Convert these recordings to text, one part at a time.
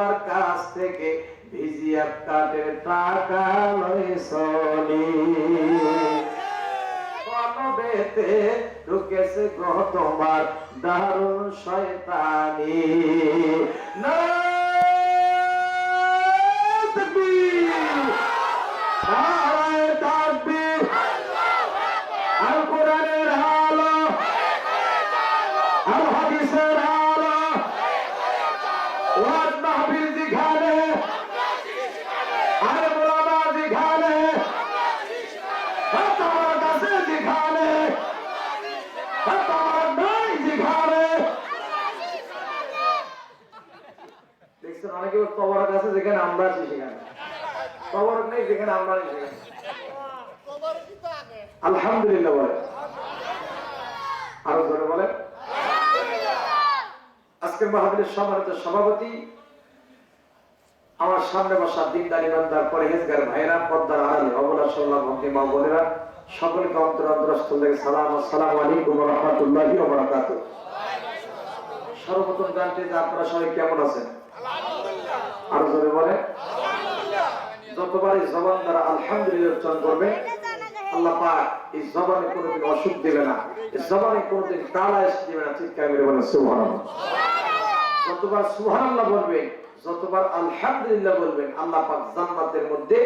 তোমার কাছ থেকে ভিজিয়া তাদের টাকা লয়ে চলি কলবেতে ঢুকেছে গো তোমার দারুণ শয়তানি। না তাকবীর আল কোরআনের আলো আল হাদিসের আলো ওয়াজ মাহফিল যেখানে আরে মোলামা যেখানে তোমার কাছে যেখানে তোমার নাই যেখানে কাছে যেখানে আমরা আছি সেখানে। নেই যেখানে আমরা আছি সেখানে। আলহামদুলিল্লাহ বলে আরও ধরে সম্মানিত সভাপতি, আমার সামনে বসা দিনদার ইমানদার পরে হেজগার ভাইরা, পদ্মার আড়ালে অবলা সাল্লাহ ভক্তি মা বোনেরা, সকলকে অন্তর অন্তরস্থল থেকে সালাম, আসসালামু আলাইকুম রাহমাতুল্লাহি সর্বপ্রথম জানতে যে আপনারা সবাই কেমন আছেন? আরও জোরে বলে। যতবার এই জবান দ্বারা আলহামদুলিল্লাহ উচ্চারণ করবে আল্লাহ পাক এই জবানে কোনোদিন অসুখ দেবে না। এই জবানে কোনোদিন কালা এসে দেবে না চিৎকার মেরে বলে যতবার সুবহানাল্লাহ বলবেন যতবার আলহামদুলিল্লাহ বলবেন আল্লাহ পাক জান্নাতের মধ্যে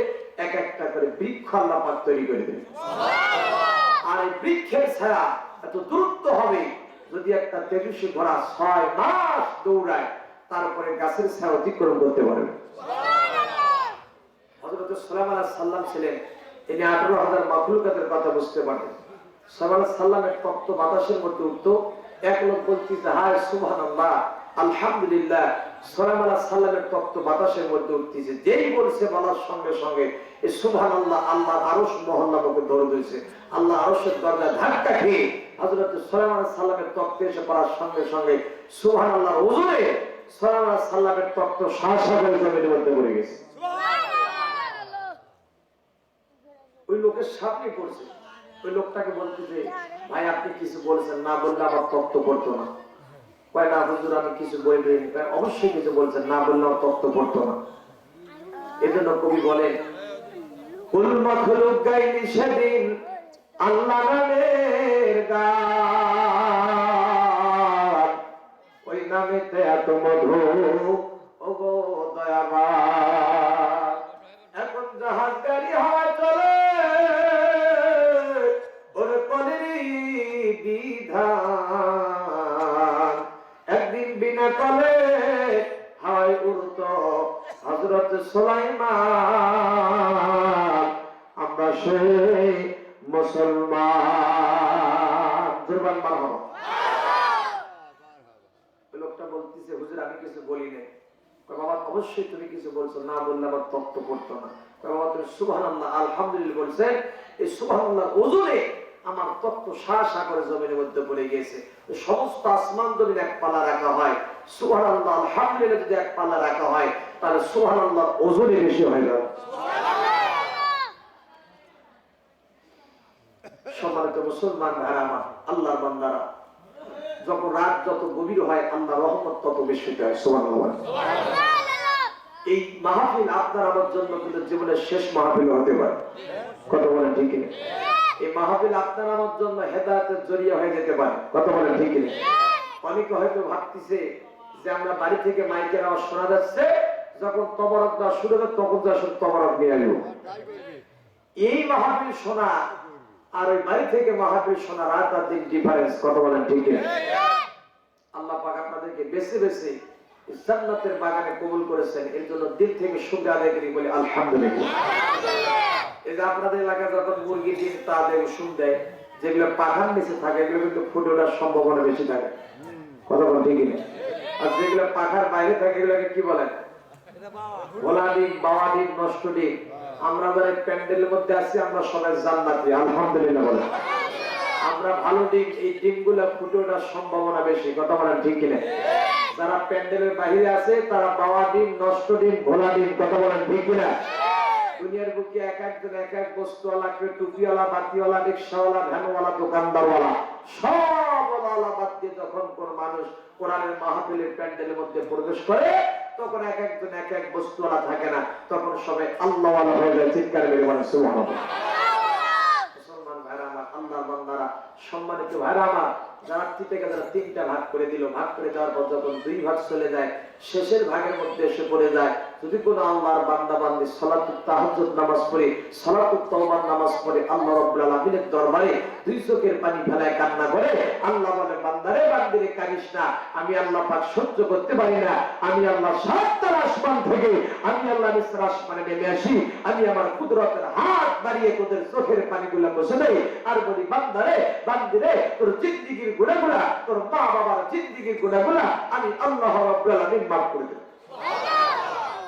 এক একটা করে বৃক্ষ আল্লাহ পাক তৈরি করে দেবে। আর এই বৃক্ষের ছায়া এত দূরত্ব হবে যদি একটা তেজস্বী ঘোড়া ছয় মাস দৌড়ায় তারপরে গাছের ছায়া অতিক্রম করতে পারবে হযরত সুলাইমান আলাইহিস সালাম ছিলেন তিনি আঠারো হাজার মাখলুকাতের কথা বুঝতে পারতেন সুলাইমান আলাইহিস সালামের তত্ত্ব বাতাসের মধ্যে উঠত এক লোক বলতেছে হায় সুবহানাল্লাহ আলহামদুলিল্লাহ। সুলাইমান আলাইহিস সালামের তত্ত্ব বাতাসের মধ্যে উঠতেছে যেই বলছে বলার সঙ্গে সঙ্গে এই সুবহানাল্লাহ আল্লাহর আরশ মহল্লা মুখে ধরে দিয়েছে। আল্লাহ আরশের দরজা ধাক্কা খেয়ে হযরত সুলাইমান আলাইহিস সালামের তত্ত্ব এসে পড়ার সঙ্গে সঙ্গে সুবহানাল্লাহ ওজনে সুলাইমান আলাইহিস তত্ত্ব শাসা জমির মধ্যে পড়ে গেছে। ওই লোকের সামনে পড়ছে। ওই লোকটাকে বলতেছে ভাই আপনি কিছু বলছেন না বললে আমার তত্ত্ব করতো না। কয় না হুজুর আমি কিছু বলবেন অবশ্যই কিছু বলছেন না বললে আমার তত্ত্ব না। এজন্য কবি বলেন কুল মখলুক গাইনি সেদিন আল্লাহ নামের গান। এত মধু। ওগো দয়াবান, এখন জাহাজ গাড়ি হাওয়া চলে। ওরে কলেরই বিধান, একদিন বিনা কলে হাওয়ায় উড়ত হজরত সোলাইমান। আমরা সেই মুসলমান। দুর্বান মাহ ওই লোকটা বলতেছে হুজুর আমি কিছু বলি নাই। বাবা, অবশ্যই তুমি কিছু বলছো। না বললে আমার তত্ত্ব করতো না। বাবা, তুমি সুবহানাল্লাহ, আলহামদুলিল্লাহ বলছেন এই সুবহানাল্লাহ ওজনে আমার তত্ত্ব সা সা করে জমিনের মধ্যে পড়ে গিয়েছে। সমস্ত আসমান জমিন এক পালা রাখা হয়। সুবহানাল্লাহ, আলহামদুলিল্লাহ যদি এক পালা রাখা হয়, তাহলে সুবহানাল্লাহ ওজনে বেশি হয়ে যাবে সম্মানিত মুসলমান ভাইরা আমার, আল্লাহর বান্দারা যখন রাত যত গভীর হয় আল্লাহ রহমত তত বেশি হয় সুবহানাল্লাহ। এই মাহফিল আপনার আমার জন্য কিন্তু জীবনের শেষ মাহফিল হতে পারে। কথা বলেন ঠিক এই মাহফিল আপনার আমার জন্য হেদায়তের জরিয়া হয়ে যেতে পারে। কথা বলেন ঠিক অনেকে হয়তো ভাবতেছে যে আমরা বাড়ি থেকে মাইকের আওয়াজ শোনা যাচ্ছে যখন তবরক দেওয়া শুরু হবে তখন যা শুধু তবরক নিয়ে আসব। এই মাহফিল শোনা আর ওই বাড়ি থেকে মাহফিল শোনা রাত আর দিন ডিফারেন্স কথা বলেন ঠিক আল্লাহ পাক আপনাদেরকে বেছে বেছে জান্নাতের বাগানে কবুল করেছেন এর জন্য দিল থেকে শুক্র আদায় করি বলে আলহামদুলিল্লাহ। এই যে আপনাদের এলাকায় যখন মুরগি ডিম তা দেয় শুন দেয় যেগুলো পাখার নিচে থাকে এগুলো কিন্তু ফুটে ওঠার সম্ভাবনা বেশি থাকে। কথা বল ঠিক আর যেগুলো পাখার বাইরে থাকে এগুলোকে কি বলেন? ভোলা ডিম বাবা ডিম নষ্ট ডিম। আমরা যারা প্যান্ডেলের মধ্যে আছি, আমরা সবাই জান্নাতি, আলহামদুলিল্লাহ বলেন আমরা ভালো ডিম, এই ডিমগুলো ফুটে ওঠার সম্ভাবনা বেশি, কথা বলেন ঠিক কিনা? যারা প্যান্ডেলের বাইরে আছে, তারা বাবা ডিম, নষ্ট ডিম, ঘোলা ডিম, কথা বলেন ঠিক কিনা? দুনিয়ার বুকে এক একজন, এক এক বস্তুওয়ালা, কেউ টুপিওয়ালা, বাতিওয়ালা, রিক্সাওয়ালা, ভ্যানওয়ালা, দোকানদারওয়ালা, সব ওয়ালা বাদ দিয়ে যখন কোন মানুষ কোরআনের মাহফিলের প্যান্ডেলের মধ্যে প্রবেশ করে তখন এক একজন এক এক বস্তু আলা থাকে না, তখন সবাই আল্লাহ হয়ে যায়, চিৎকার মেরে মানে মুসলমান আল্লাহ সম্মানিত ভাইরা আমার জানার্থী থেকে যারা তিনটা ভাগ করে দিল, ভাগ করে দেওয়ার পর যখন দুই ভাগ চলে যায়, শেষের ভাগের মধ্যে এসে পড়ে যায় যদি কোনো আল্লাহর বান্দা বান্দি সালাতুত তাহাজ্জুদ নামাজ পড়ে, সালাতুত তওবার নামাজ পড়ে, আল্লাহ রাব্বুল আলামিনের দরবারে দুই চোখের পানি ফেলায় কান্না করে, আল্লাহ বলে, বান্দারে, বান্দিরে কারিস না। আমি আল্লাহ পাক সহ্য করতে পারি না। আমি আল্লাহ সাতটার আসমান থেকে, আমি আল্লাহ নিচের আসমানে নেমে আসি। আমি আমার কুদরতের হাত বাড়িয়ে তোদের চোখের পানিগুলো বসে দেই। আর বলি, বান্দারে, বান্দিরে, তোর জিন্দিগির গুণাগুলা, তোর মা বাবার জিন্দিগির গুণাগুলা আমি আল্লাহ রাব্বুল আলামিন মাফ করে দেব আর করে বলা হচ্ছে আমার।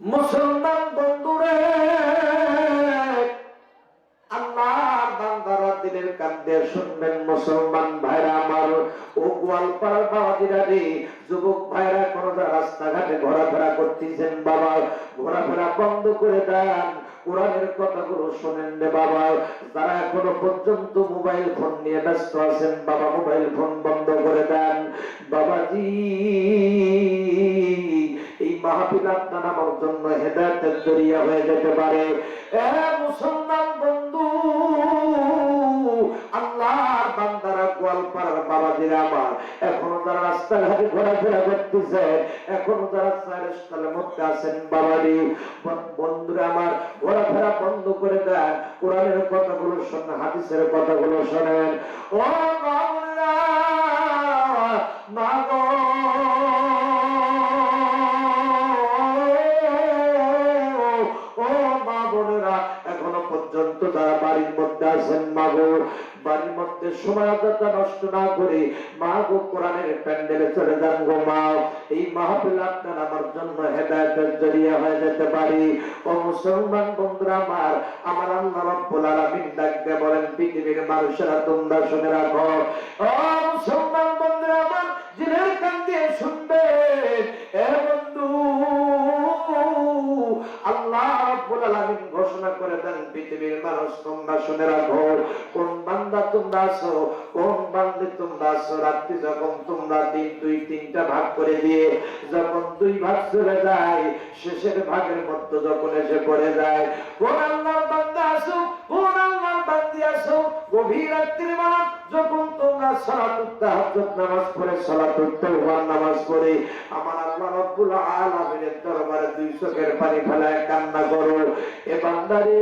মুসলমান বন্ধুরে আল্লাহ বান্দারা দিনের কান্দে শুনবেন মুসলমান যুবক ভাইরা কোন রাস্তাঘাটে ঘোরাফেরা করতেছেন বাবা। ঘোরাফেরা বন্ধ করে দেন। কোরআনের কথাগুলো শোনেন রে বাবা। যারা এখনও পর্যন্ত মোবাইল ফোন নিয়ে ব্যস্ত আছেন, বাবা মোবাইল ফোন বন্ধ করে দেন। বাবাজি, এই মাহফিল আপনার আমার জন্য হেদায়তের জরিয়া হয়ে যেতে পারে। মুসলমান গোয়ালপাড়ার আমার। এখনও যারা রাস্তাঘাটে ঘোরাফেরা করতেছে। এখনও যারা চায়ের মধ্যে আছেন বাবারি বন্ধুরা আমার, ঘোরাফেরা বন্ধ করে দেন। কোরআনের কথাগুলো শোনেন, হাদিসের কথাগুলো শোনেন। ও বাবুরা মাগো ও মা বোনেরা এখনও পর্যন্ত তারা বাড়ির মধ্যে আছেন, মাগো। বাড়ির মধ্যে সময় অযথা নষ্ট না করে মা গো কোরআনের প্যান্ডেলে চলে যান গো মা। এই মাহফিল আপনার আমার জন্য হেদায়তের জরিয়া হয়ে যেতে পারি। ও মুসলমান বন্ধুরা আমার আমার আল্লাহ রব্বুল আলামিন ডাক দিয়ে বলেন, পৃথিবীর মানুষেরা তোমরা শুনে রাখো। ও মুসলমান বন্ধুরা আমার, জিনের কান দিয়ে শুনবে। ঘোষণা করে দেন, পৃথিবীর মানুষ তোমরা শুনে রাখো, কোন বান্দা তোমরা আছো, কোন বান্দে তোমরা আছো? রাত্রি যখন তোমরা দিন দুই, তিনটা ভাগ করে দিয়ে যখন দুই ভাগ চলে যায়, শেষের ভাগের মধ্যে যখন এসে পড়ে যায়, কোন আল্লাহর বান্দা আছো, কোন আল্লাহর বান্দি আছো? গভীর রাত্রির বেলা যখন তোমরা সালাতুত তাহাজ্জুদ নামাজ পড়ে সালাতুত তাওবার নামাজ পড়ে। আমার আল্লাহ রাব্বুল আলামিনের দরবারে দুই চোখের পানি ফেলায় কান্না করো। এ বান্দারে,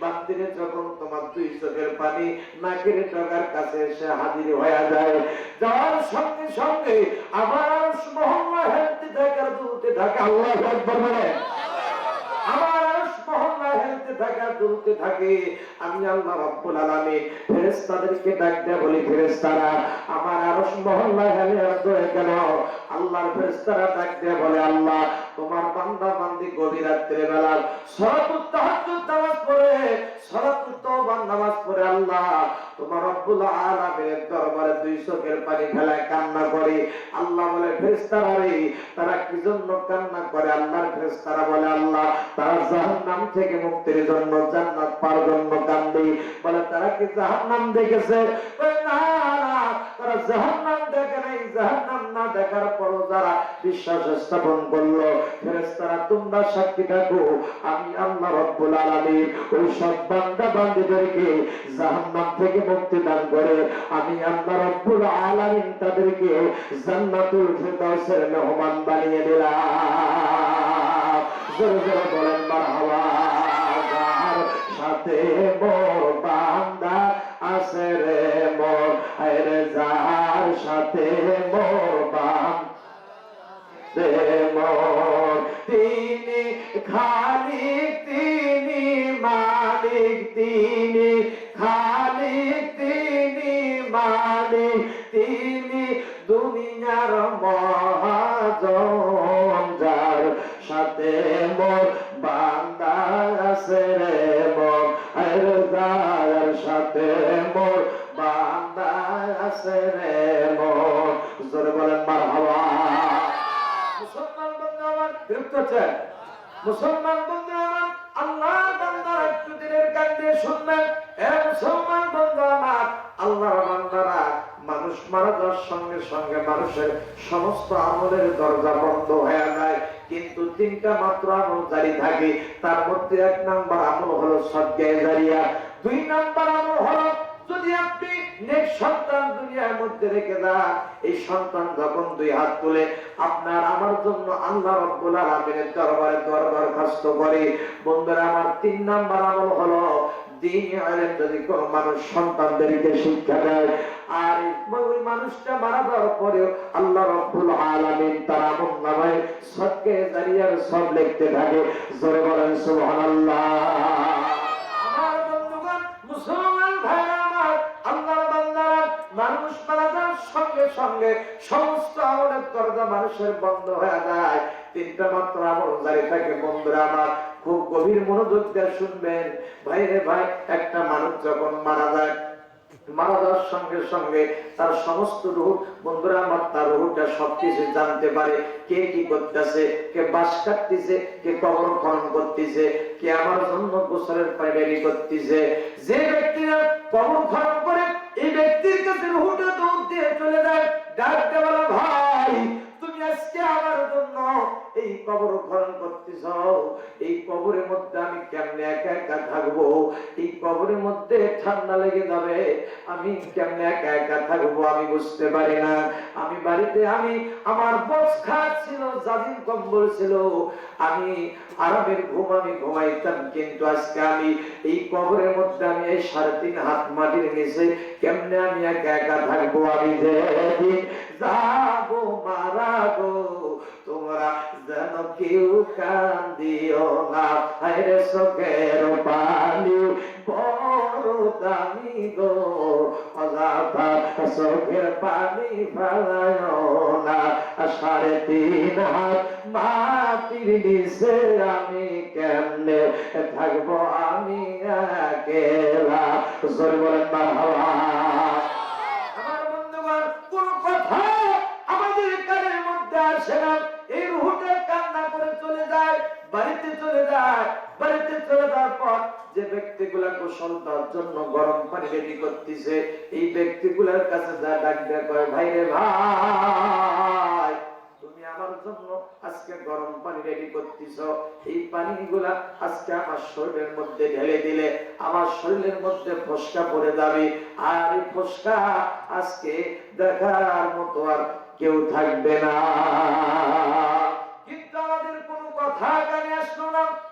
বান্দিরে যখন তোমার দুই চোখের পানি নাকের টাকার কাছে এসে হাজির হয়ে যায় যাওয়ার সঙ্গে সঙ্গে আমার মহল্লা হেলতে থাকে আর দুলতে থাকে, আল্লাহ একবার বলে আমার হেলতে থাকে, দুলতে থাকে। আমি আল্লাহ রব্বুল আলামিন ফেরেশতাদেরকে ডাক দেয়া বলি, ফেরেশতারা, আমার আরশ মহল্লা হেলে হয়ে গেল। আল্লাহর ফেরেশতারা ডাক দেয়া বলে, আল্লাহ, তোমার বান্দা বান্দি গভীর রাত্রে বেলা সরাতুত তাহাজ্জুদ নামাজ পড়ে সরাতুত তওবা নামাজ পড়ে, আল্লাহ তোমার রব্বুল আলামিনের দরবারে দুই চোখের পানি ফেলায় কান্না করে। আল্লাহ বলে, ফেরেশতারা রে, তারা কি জন্য কান্না করে? আল্লাহর ফেরেশতারা বলে, আল্লাহ, তারা জাহান্নাম থেকে মুক্তির জন্য জান্নাত পাওয়ার জন্য কান্দে। বলে, তারা কি জাহান্নাম দেখেছে? না তারা জাহান্নাম দেখে নাই, জাহান্নাম না দেখার পরও যারা বিশ্বাস স্থাপন করল, ফেরেশতারা, তোমরা সাক্ষী থাকো, আমি আল্লাহ রব্বুল আলামিন ওই সব বান্দা বান্দীদেরকে জাহান্নাম থেকে মুক্তি দান করে, আমি আল্লাহ রব্বুল আলামিন তাদেরকে জান্নাতুল ফিরদাউসের মেহমান বানিয়ে দিলাম। জোরে জোরে বলেন, মারহাবা সাথে বান্দা আছে রে। সাথে মোর মোর। তিনি খালিক তিনি মালিক, তিনি খালিক তিনি মালিক, তিনি দুনিয়ার মহাজন যার সাথে মোর। বান্দা আছে রে মোর সাথে মোর। মানুষ মারা যাওয়ার সঙ্গে সঙ্গে মানুষের সমস্ত আমলের দরজা বন্ধ হয়ে যায়। কিন্তু তিনটা মাত্র আমল জারি থাকে। তার মধ্যে এক নাম্বার আমল হলো সজ্ঞায় জারিয়া। দুই নাম্বার আমল হলো, যদি আপনি নেক সন্তান দুনিয়ার মধ্যে রেখে দেন এই সন্তান যখন দুই হাত তুলে আপনার, আমার জন্য আল্লাহ রব্বুল আলামিনের দরবারে দরবার খাস্ত করে। বন্ধুরা, আমার তিন নাম্বার আমল হলো, দিন আলেম যদি কোনো মানুষ সন্তানদেরকে শিক্ষা দেয়, আর মানুষটা মারা পরেও আল্লাহ রব্বুল আলামিন তার আমল সব লিখতে থাকে। মানুষ মারা যাওয়ার সঙ্গে সঙ্গে সমস্ত আমলের দরজা মানুষের বন্ধ হয়ে যায়। তিনটা মাত্র আমল জারি থাকে। বন্ধুরা আমার, খুব গভীর মনোযোগ দিয়ে শুনবেন। ভাই রে ভাই, একটা মানুষ যখন মারা যায়, মারা যাওয়ার সঙ্গে সঙ্গে তার সমস্ত রূপ বন্ধুরা আমার, তার রূপটা সবকিছু জানতে পারে। কে কি করতেছে, কে বাস কাটতেছে, কে কবর খনন করতেছে, কে আমার জন্য গোসলের পাইডারি করতেছে। যে ব্যক্তিরা কবর খনন করে এই ব্যক্তির কাছে রুহুটা দৌড় দিয়ে চলে যায়। ডাক দেওয়ালা ভাই, তুমি আজকে আমার জন্য এই কবর খনন করতেছ। এই কবরের মধ্যে আমি কেমনে একা একা থাকব? এই কবরের মধ্যে ঠান্ডা লেগে যাবে। আমি কেমনে একা একা থাকব আমি বুঝতে পারি না। আমি বাড়িতে, আমি আমার বক্স খাট ছিল জাজিম কম্বল ছিল। আমি আরামের ঘুম, আমি ঘুমাইতাম, কিন্তু আজকে আমি এই কবরের মধ্যে আমি এই সাড়ে তিন হাত মাটির নিচে কেমনে আমি একা একা থাকব? আমি যেদিন যাব মারা গো তোমরা যেন কেউ কান্দিও না। হায়রে চোখের পানি দামি গো। চোখের পানি ফেলায়ও না। সাড়ে তিন হাত মাটির নিচে আমি কেমনে থাকব? আমি একেলা। বলেন আমার বন্ধুগণ, কোন কথা আমাদের কানের মধ্যে আসে না। এই কান্না করে চলে যায়, বাড়িতে চলে যায়, বাড়িতে চলে যাওয়ার পর যে ব্যক্তিগুলা গোসল দেওয়ার জন্য গরম পানি রেডি করতেছে, এই ব্যক্তিগুলার কাছে যা ডাক দেয়া করে ভাই রে ভাই আমার যাবে। আর আজকে দেখার মতো আর কেউ থাকবে না। কিন্তু আমাদের কোনো কথা কানে আসলো না।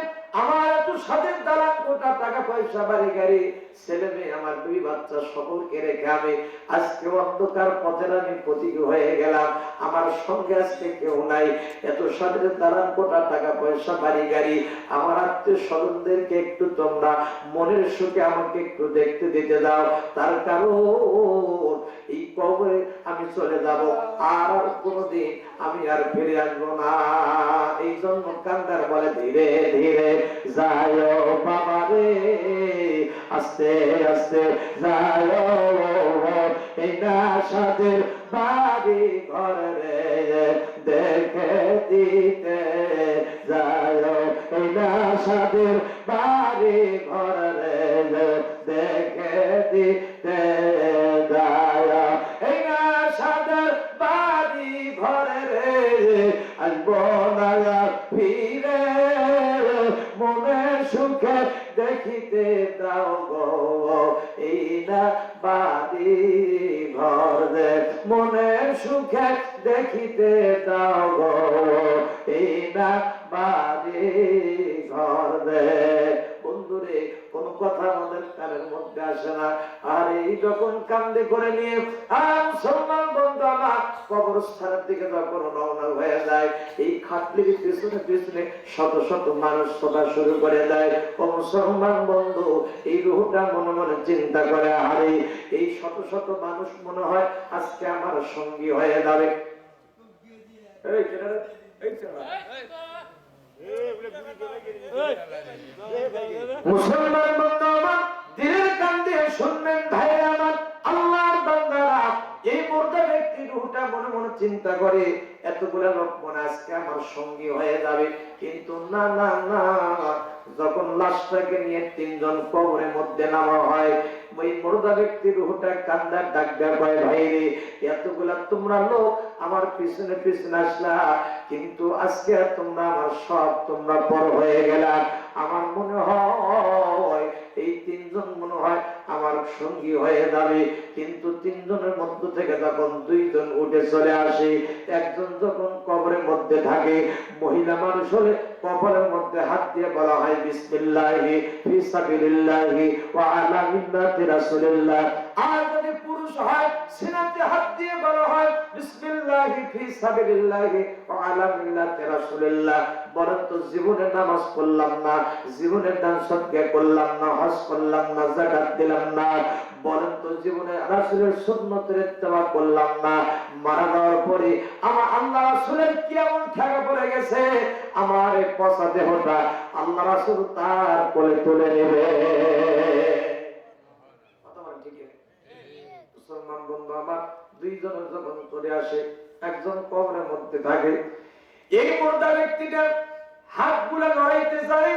আমার এত সাথে দালান, কোটা টাকা পয়সা, বাড়ি গাড়ি, ছেলে মেয়ে, আমার দুই বাচ্চা আজকে অন্ধকার আমি হয়ে গেলাম। আমার সঙ্গে আজকে কেউ নাই। এত সাথে দালান, কোটা টাকা পয়সা, বাড়ি গাড়ি, আমার আত্মীয় স্বজনদেরকে একটু তোমরা মনের সুখে আমাকে একটু দেখতে দিতে দাও। তার কারণ, এই কবরে আমি চলে যাব? আর কোনদিন আমি আর ফিরে আসব না। এই জন্য কান্দার বলে, ধীরে ধীরে যায় বাবা রে। আস্তে আস্তে যায় এই না বাড়ি ঘর রে। দেখে দিতে যায় এই না বাড়ি ঘর রে। দেখে দিতে সুখে দেখিতে দাও গো এই বাড়ি ঘর দে মনের সুখে দেখিতে দাও গো এই বাড়ি ঘর দে বন্ধুরে কোন কথা আমাদের কানের মধ্যে আসে না আর এই যখন কান্দে করে নিয়ে আর মুসলমান বন্ধু আমার কবরস্থানের দিকে যখন রওনা হয়ে যায় এই খাটলির পিছনে পিছনে শত শত মানুষ সদা শুরু করে দেয় ও মুসলমান বন্ধু এই রুহটা মনে মনে চিন্তা করে আরে এই শত শত মানুষ মনে হয় আজকে আমার সঙ্গী হয়ে যাবে এই এই। মুসলমান বন্ধু আমার দিনের কান দিয়ে শুনবেন ভাই আমার, আল্লাহর বান্দারা এই মুর্দা ব্যক্তি রুহটা মনে মনে চিন্তা করে, এতগুলা লোক মনে আজকে আমার সঙ্গী হয়ে যাবে। কিন্তু না না না, যখন লাশটাকে নিয়ে তিনজন কবরের মধ্যে নামা হয় ওই মুর্দা ব্যক্তির রুহটা কান্দার ডাক দেয় ভাই ভাই এতগুলা তোমরা লোক আমার পিছনে পিছনে আসলা। কিন্তু আজকে তোমরা আমার সব তোমরা বড় হয়ে গেলাম। আমার মনে হয়, এই তিনজন মনে হয় আমার সঙ্গী হয়ে যাবে। কিন্তু তিনজনের মধ্য থেকে যখন দুইজন উঠে চলে আসে, একজন যখন কবরের মধ্যে থাকে, মহিলা মানুষ হলে কবরের মধ্যে হাত দিয়ে বলা হয়, বিসমিল্লাহি ফি সাবিলিল্লাহি ওয়া আলা মিল্লাতি রাসূলিল্লাহ। আর যদি পুরুষ হয়, সিনাতে হাত দিয়ে বলা হয়, বিসমিল্লাহি ফি সাবিলিল্লাহি ওয়া আলা মিল্লাতি রাসূলিল্লাহ। বলেন তো জীবনে নামাজ পড়লাম না জীবনে দান সদকা করলাম না, হজ করলাম না, যাকাত দিলাম না বলেন তো জীবনে রাসূলের সুন্নতের ইত্তেবা করলাম না। মারা যাওয়ার পরে আমার আল্লাহ রাসূলের কেমন ঠেকা পড়ে গেছে? আমার পচা দেহটা আল্লাহ রাসূল তার কোলে তুলে নেবে? মুসলমান বন্ধু আমার দুইজনের যখন করে আসে, একজন কবরের মধ্যে থাকে। এই মোর্দা ব্যক্তিটা হাতগুলা নড়াইতে চায়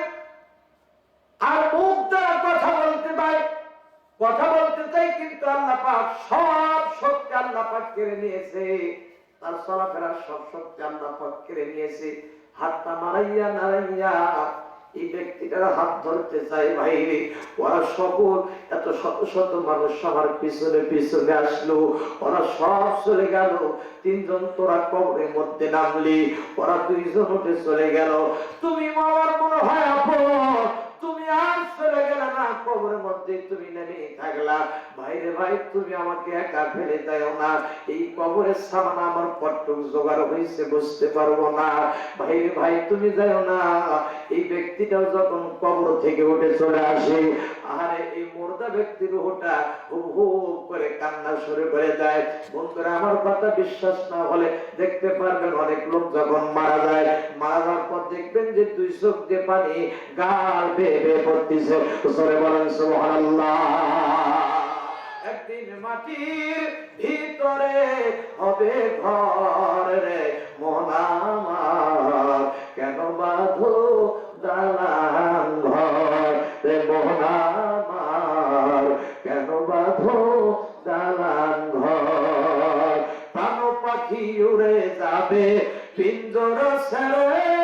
আর মুখ দ্বারা কথা বলতে পারে কথা বলতে চাই, কিন্তু আল্লাহ পাক সব শক্তি আল্লাহ পাক কেড়ে নিয়েছে। তার চলাফেরা সব শক্তি আল্লাহ পাক কেড়ে নিয়েছে। হাতটা মারাইয়া নারাইয়া এই ব্যক্তিটার হাত ধরতে চাই ভাইরে ওরা সকল, এত শত শত মানুষ সবার পিছনে পিছনে আসলো। ওরা সব চলে গেল। তিনজন তোরা কবরের মধ্যে নামলি। ওরা দুইজন উঠে চলে গেল। তুমি আমার মনে হয় আপন তুমি আর চলে গেলে না কবরের মধ্যে তুমি নেমে থাকলা। ভাইরে ভাই, তুমি আমাকে একা ফেলে দেও না। এই কবরের সামান আমার পট্টক জোগাড় হয়েছে বুঝতে পারব না। ভাইরে ভাই, তুমি যাও না। এই ব্যক্তিটাও যখন কবর থেকে উঠে চলে আসে আরে এই মুর্দা ব্যক্তির ওটা হু করে কান্না শুরু করে দেয়। বন্ধুরা, আমার কথা বিশ্বাস না হলে দেখতে পারবেন অনেক লোক যখন মারা যায়। মারা যাওয়ার পর দেখবেন যে দুই চোখ দিয়ে পানি গাল বেয়ে বেয়ে পড়তেছে সরে বলেন, সুবহানাল্লাহ। একদিন মাটির ভিতরে হবে ঘর রে মন কেন বাঁধো দালান ঘর রে কেন বাঁধো দালান ঘর? পাখি উড়ে যাবে, পিঞ্জর ছেড়ে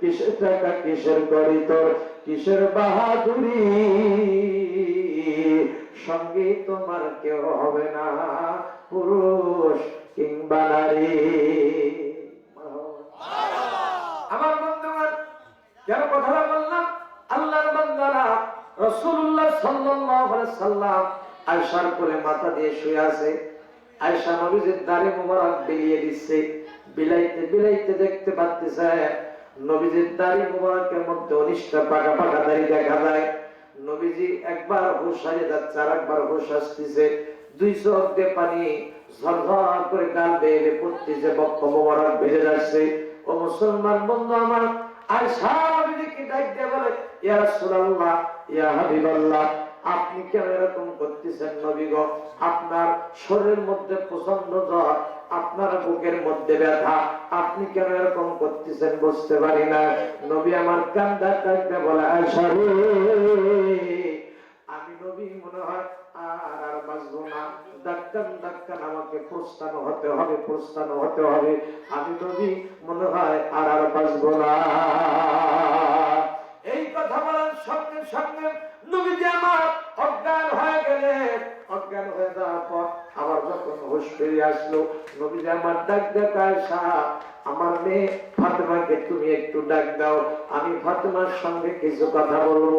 কিসের টাকা কিসের করি তোর? কিসের বাহাদুরি? সঙ্গে তোমার কেউ হবে না, পুরুষ কিংবা নারী। আমার বন্ধুগণ কেন কথাটা বললাম, আল্লাহর বান্দারা রাসূলুল্লাহ সাল্লাল্লাহু সাল্লাম আয়েশার কোলে মাথা দিয়ে শুয়ে আছে। আয়েশা নবীজির দাড়ি মোবারক বিলিয়ে দিচ্ছে। বিলাইতে বিলাইতে দেখতে পাচ্ছে নবীজির দাড়ি মোবারকের মধ্যে অনিষ্ট পাকা পাকা দাড়ি দেখা যায়। নবীজি একবার হুশ হারিয়ে যাচ্ছে আর একবার হুশ আসতেছে। দুই চোখ পানি ঝরঝর করে বেয়ে পড়তেছে মোবারক ভেজে যাচ্ছে। ও মুসলমান বন্ধু আমার আর ডাক দিয়ে বলে, ইয়া রাসূলুল্লাহ, ইয়া হাবিবাল্লাহ, আপনি কেন এরকম করতেছেন নবীগ আপনার শরীরের মধ্যে প্রচণ্ড জ্বর আপনার বুকের মধ্যে ব্যথা। আপনি কেন এরকম করতেছেন বুঝতে পারি না। নবী আমার কান্দা কাঁদতে বলে আমি নবী মনে হয় আর আর বাঁচবো না। এই কথা বলার সঙ্গে সঙ্গে আমার অজ্ঞান হয়ে গেলে অজ্ঞান হয়ে যাওয়ার পর আবার যখন হুশ ফিরে আসলো, নবীজি আমার ডাক ডাক আসা আমার মেয়ে ফাতেমাকে তুমি একটু ডাক দাও, আমি ফাতেমার সঙ্গে কিছু কথা বলব।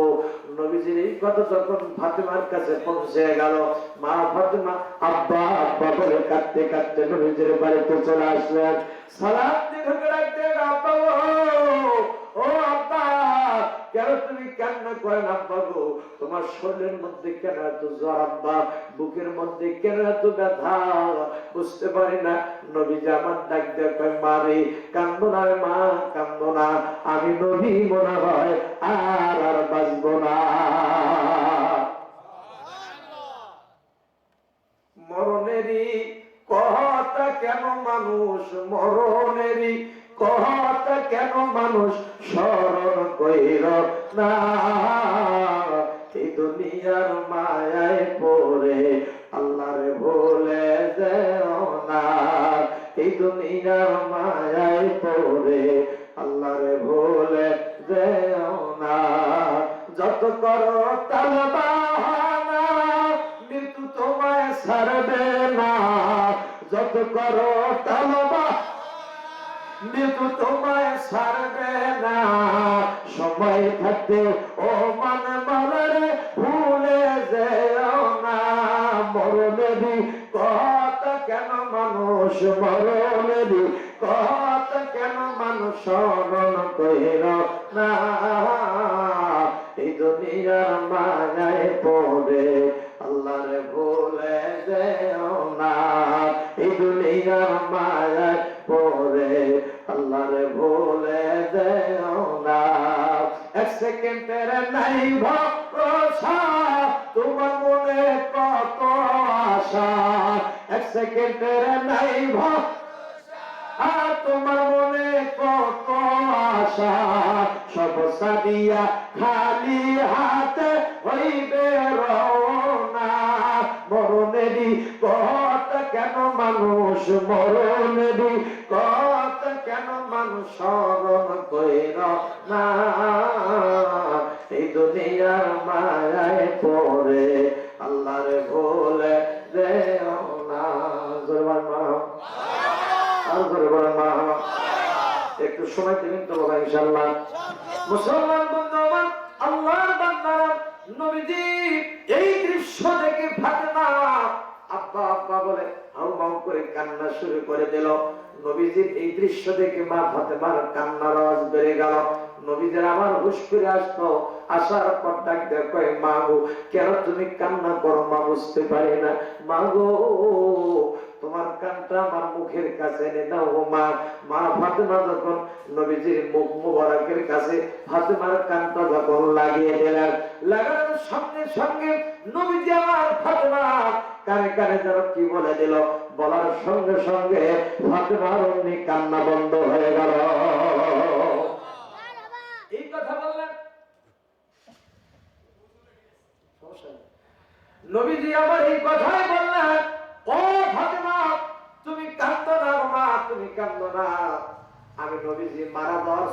নবীজির এই কথা যখন ফাতেমার কাছে পৌঁছে গেল, মা ফাতেমা আব্বা আব্বা বলে কাঁদতে কাঁদতে নবীজির বাড়িতে চলে আসলেন। সালাম দিয়ে ঢুকে রাখতে আব্বা কেন তুমি কান্না করেন আব্বা গো তোমার শরীরের মধ্যে কেন এত জ্বর আব্বা? বুকের মধ্যে কেন এত ব্যথা? বুঝতে পারি না। নবী আমার ডাক দেখে মারে কান্দো না মা, কান্দো না। আমি নবী মনে হয় আর আর বাঁচবো না। মরণেরই কথা কেন মানুষ মরণেরই কথা কেন মানুষ স্মরণ কইর না? দুনিয়ার মায়ায় পড়ে আল্লাহরে ভুলে যেও না। এই দুনিয়ার মায়ায় পড়ে আল্লাহরে ভুলে যেও না। যত করো তালবাহানা মৃত্যু তোমায় ছাড়বে না। যত করো তালবা মৃত্যু তোমায় ছাড়বে না। সময় থাকতে ও মান মারে ভুলে যেও না। মরণেরই কথা কেন মানুষ, মরণেরই কথা কেন মানুষ স্মরণ কইর না? এই দুনিয়ার মায়ায় পড়ে আল্লাহর ভুলে যেও না। এই দুনিয়ার মায়ায় পড়ে আল্লাহর ভুলে যেও না। এক সেকেন্ডের নাই ভরসা, তোমার মনে কত আশা? এক সেকেন্ডের নাই আর তোমার মনে কত আশা? সব সাদিয়া খালি হাতে হইবে রওনা। মরণেরই কত কেন মানুষ মরণেরই কত কেন মানুষ স্মরণ কইর এই দুনিয়ার মায়ায় পড়ে, আল্লাহর ভোলে দেও না। জোরবার মা। আর করে মা। একটু সময় দিবেন তো বাবা ইনশাল্লাহ মুসলমান বন্ধু আমার আল্লাহর নবীজি এই দৃশ্য দেখে ফাতেমা আব্বা আব্বা বলে হাউ মাউ করে কান্না শুরু করে দিল। নবীজির এই দৃশ্য দেখে মা ফাতেমার কান্নার আওয়াজ বেড়ে গেল। নবীদের আমার হুশ করে আসতো আসার পর ডাক দেখো মা কেন তুমি কান্না করো? মা বুঝতে পারি না। মা তোমার কানটা আমার মুখের কাছে এনে দাও মা। মা ফাতেমা যখন নবীজির মুখ মুবারকের কাছে ফাতেমার কানটা যখন লাগিয়ে দিলেন, লাগানোর সঙ্গে সঙ্গে নবীজি আমার ফাতেমা কানে কানে যেন কি বলে দিল? বলার সঙ্গে সঙ্গে ফাতেমার অমনি কান্না বন্ধ হয়ে গেল। এই কথা নবীজি আমার এই কথাই ও তুমি মা, তুমি কান্দো না। আমি নবীজি মারা যাওয়ার